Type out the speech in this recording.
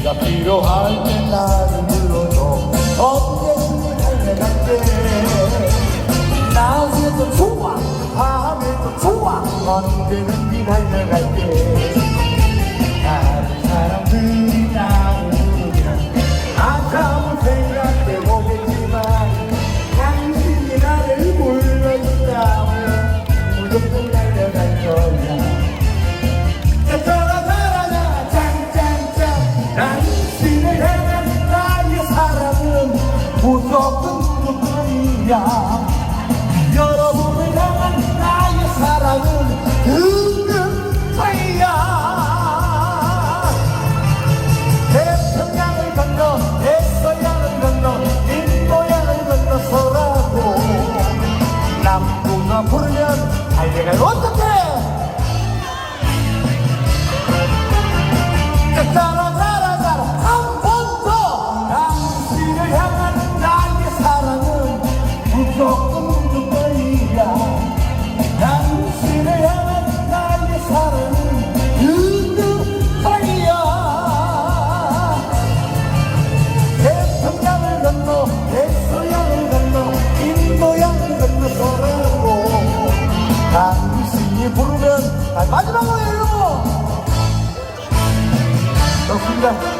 네가 필요할 때 나를 불러줘. 언제든지 할래갈게 낮에도 좋아. 밤에도 좋아. 언제든지 할래갈때 아니라 여러분을 향한 나의 사랑은 웃는 사이야. 태평양을 건너 대서양을 건너 인도양을 건너서라고. 남북아 부르면 달려갈 어떻게? 마지막으로 일로. 좋습니다.